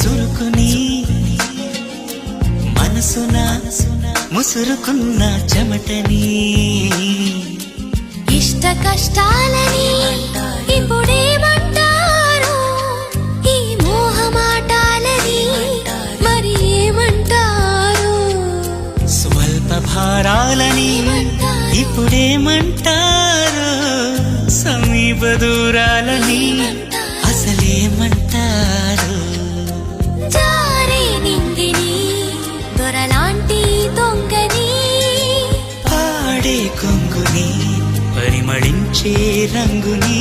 చురుకుని ముసురుకున్న చెమటని ఇష్ట కష్టాలని ఇప్పుడేమంటారు ఈ మోహమాటాలని మరి ఏమంటారు? స్వల్ప భారాలని ఇప్పుడేమంటారు? సమీప దూరాలని అసలేమంటారు? జారే నింగిని దొరలాంటి దొంగని. పాడే కొంగుని పరిమళించే రంగుని.